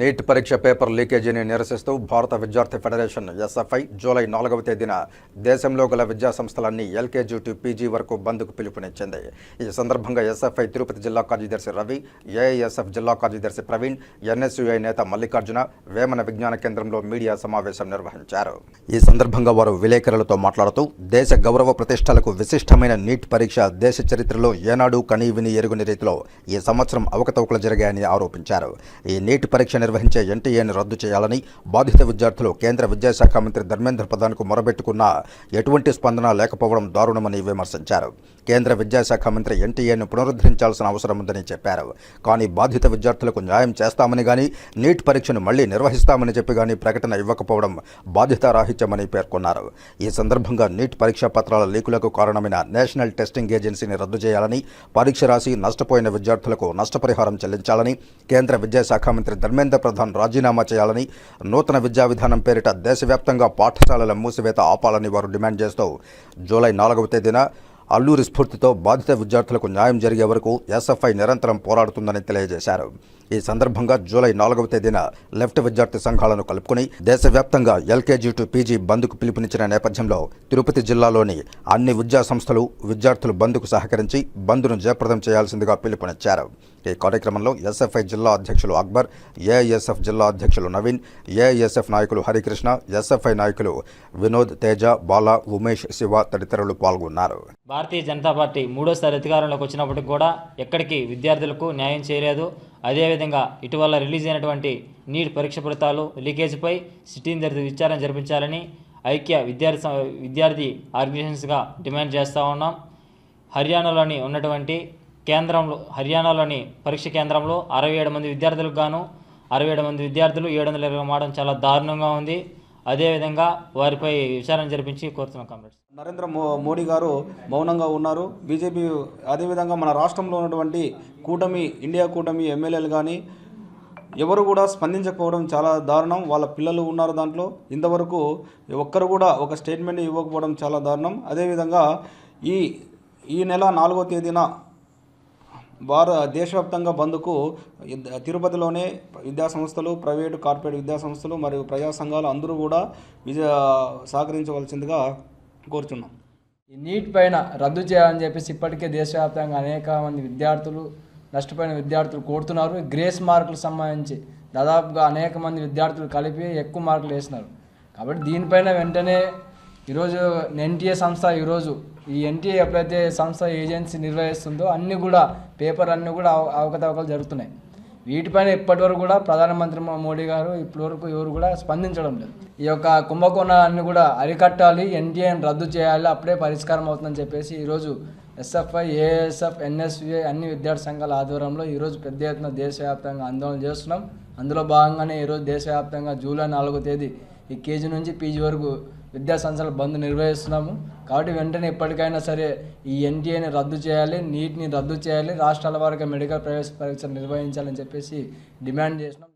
Neat పరీక్ష paper లీకేజీని నిరసిస్తూ భారత విద్యార్థి ఫెడరేషన్ ఎస్ఎఫ్ఐ జూలై నాలుగవ తేదీన దేశంలో గల విద్యా సంస్థలన్నీ ఎల్కేజీ టు పీజీ వరకు బంద్కు పిలుపునిచ్చింది. ఈ సందర్భంగా ఎస్ఎఫ్ఐ తిరుపతి జిల్లా కార్యదర్శి రవి ఏఐఎస్ఎఫ్ జిల్లా కార్యదర్శి ప్రవీణ్ ఎన్ఎస్యుఐ నేత మల్లికార్జున వేమన విజ్ఞాన కేంద్రంలో మీడియా సమావేశం నిర్వహించారు. ఈ సందర్భంగా వారు విలేకరులతో మాట్లాడుతూ దేశ గౌరవ ప్రతిష్టలకు విశిష్టమైన నీట్ పరీక్ష దేశ చరిత్రలో ఏనాడు కనీవిని ఎరుగుని రీతిలో ఈ సంవత్సరం అవకతవకలు జరిగాయని ఆరోపించారు. ఈ నీట్ పరీక్ష నిర్వహించే ఎన్టీఏను రద్దు చేయాలని బాధిత విద్యార్థులు కేంద్ర విద్యాశాఖ మంత్రి ధర్మేంద్ర ప్రధాన్కు మొరబెట్టుకున్నా ఎటువంటి స్పందన లేకపోవడం దారుణమని విమర్శించారు. కేంద్ర విద్యాశాఖ మంత్రి ఎన్టీఏను పునరుద్ధరించాల్సిన అవసరం ఉందని చెప్పారు. కానీ బాధిత విద్యార్థులకు న్యాయం చేస్తామని గాని నీట్ పరీక్షను మళ్ళీ నిర్వహిస్తామని చెప్పి గాని ప్రకటన ఇవ్వకపోవడం బాధితారాహిత్యమని పేర్కొన్నారు. ఈ సందర్భంగా నీట్ పరీక్షా పత్రాల లీకులకు కారణమైన నేషనల్ టెస్టింగ్ ఏజెన్సీని రద్దు చేయాలని పరీక్ష రాసి నష్టపోయిన విద్యార్థులకు నష్టపరిహారం చెల్లించాలని కేంద్ర విద్యాశాఖ మంత్రి ధర్మేంద్ర ప్రధాన్ రాజీనామా చేయాలని నూతన విద్యా విధానం పేరిట దేశవ్యాప్తంగా పాఠశాలల మూసివేత ఆపాలని వారు డిమాండ్ చేస్తూ జూలై నాలుగవ తేదీన అల్లూరి స్ఫూర్తితో బాధిత విద్యార్థులకు న్యాయం జరిగే వరకు ఎస్ఎఫ్ఐ నిరంతరం పోరాడుతుందని తెలియజేశారు. ఈ సందర్భంగా జూలై నాలుగవ తేదీన లెఫ్ట్ విద్యార్థి సంఘాలను కలుపుకుని దేశవ్యాప్తంగా ఎల్కేజీ టు పీజీ బంద్కు పిలుపునిచ్చిన నేపథ్యంలో తిరుపతి జిల్లాలోని అన్ని విద్యా సంస్థలు విద్యార్థులు బంద్కు సహకరించి బంద్ను జయప్రదం చేయాల్సిందిగా పిలుపునిచ్చారు. ఈ కార్యక్రమంలో ఎస్ఎఫ్ఐ జిల్లా అధ్యక్షులు అక్బర్ ఏఎస్ఎఫ్ జిల్లా అధ్యక్షులు నవీన్ ఏఎస్ఎఫ్ నాయకులు హరికృష్ణ ఎస్ఎఫ్ఐ నాయకులు వినోద్ తేజ బాల ఉమేష్ శివ తదితరులు పాల్గొన్నారు. భారతీయ జనతా పార్టీ మూడోసారి అధికారంలోకి వచ్చినప్పటికి కూడా ఎక్కడికి విద్యార్థులకు న్యాయం చేయలేదు. అదేవిధంగా ఇటీవల రిలీజ్ అయినటువంటి నీట్ పరీక్ష ఫలితాలు లీకేజీపై సిట్టింగ్ జరిపి విచారణ జరిపించాలని ఐక్య విద్యార్థి విద్యార్థి ఆర్గనైజేషన్స్గా డిమాండ్ చేస్తూ ఉన్నాం. హర్యానాలోని ఉన్నటువంటి కేంద్రంలో హర్యానాలోని పరీక్ష కేంద్రంలో అరవై ఏడు మంది విద్యార్థులకు గాను అరవై ఏడు మంది విద్యార్థులు ఏడు వందల ఇరవై మావడం చాలా దారుణంగా ఉంది. అదేవిధంగా వారిపై విచారణ జరిపించి కోరుతున్నాం కామ్రేడ్స్. నరేంద్ర మోడీ గారు మౌనంగా ఉన్నారు. బీజేపీ అదేవిధంగా మన రాష్ట్రంలో ఉన్నటువంటి కూటమి ఇండియా కూటమి ఎమ్మెల్యేలు కానీ ఎవరు కూడా స్పందించకపోవడం చాలా దారుణం. వాళ్ళ పిల్లలు ఉన్నారు దాంట్లో. ఇంతవరకు ఒక్కరు కూడా ఒక స్టేట్మెంట్ ఇవ్వకపోవడం చాలా దారుణం. అదేవిధంగా ఈ ఈ నెల నాలుగో తేదీన వారు దేశవ్యాప్తంగా బంద్కు తిరుపతిలోనే విద్యా సంస్థలు ప్రైవేటు కార్పొరేట్ విద్యా సంస్థలు మరియు ప్రజా సంఘాలు అందరూ కూడా విజయ సహకరించవలసిందిగా కోరుచున్నాం. ఈ నీట్ పైన రద్దు చేయాలని చెప్పేసి ఇప్పటికే దేశవ్యాప్తంగా అనేక మంది విద్యార్థులు నష్టపోయిన విద్యార్థులు కోరుతున్నారు. గ్రేస్ మార్కులకు సంబంధించి దాదాపుగా అనేక మంది విద్యార్థులు కలిపి ఎక్కువ మార్కులు వేసినారు. కాబట్టి దీనిపైన వెంటనే ఈరోజు ఎన్టీఏ సంస్థ ఈరోజు ఈ ఎన్టీఏ ఎప్పుడైతే సంస్థ ఏజెన్సీ నిర్వహిస్తుందో అన్నీ కూడా పేపర్ అన్నీ కూడా అవ- అవకతవకలు జరుగుతున్నాయి. వీటిపైన ఇప్పటివరకు కూడా ప్రధానమంత్రి మోడీ గారు ఇప్పటివరకు ఎవరు కూడా స్పందించడం లేదు. ఈ యొక్క కుంభకోణాన్ని కూడా అరికట్టాలి ఎన్టీఏని రద్దు చేయాలి అప్పుడే పరిష్కారం అవుతుందని చెప్పేసి ఈరోజు ఎస్ఎఫ్ఐ ఏఎస్ఎఫ్ ఎన్ఎస్యుఏ అన్ని విద్యార్థి సంఘాల ఆధ్వర్యంలో ఈరోజు పెద్ద ఎత్తున దేశవ్యాప్తంగా ఆందోళన చేస్తున్నాం. అందులో భాగంగానే ఈరోజు దేశవ్యాప్తంగా జూలై నాలుగో తేదీ ఈ కేజీ నుంచి పీజీ వరకు విద్యా సంస్థల బంద్ నిర్వహిస్తున్నాము. కాబట్టి వెంటనే ఎప్పటికైనా సరే ఈ ఎన్టీఏని రద్దు చేయాలి నీట్ని రద్దు చేయాలి రాష్ట్రాల వారికి మెడికల్ ప్రవేశ పరీక్షలు నిర్వహించాలని చెప్పేసి డిమాండ్ చేసినాం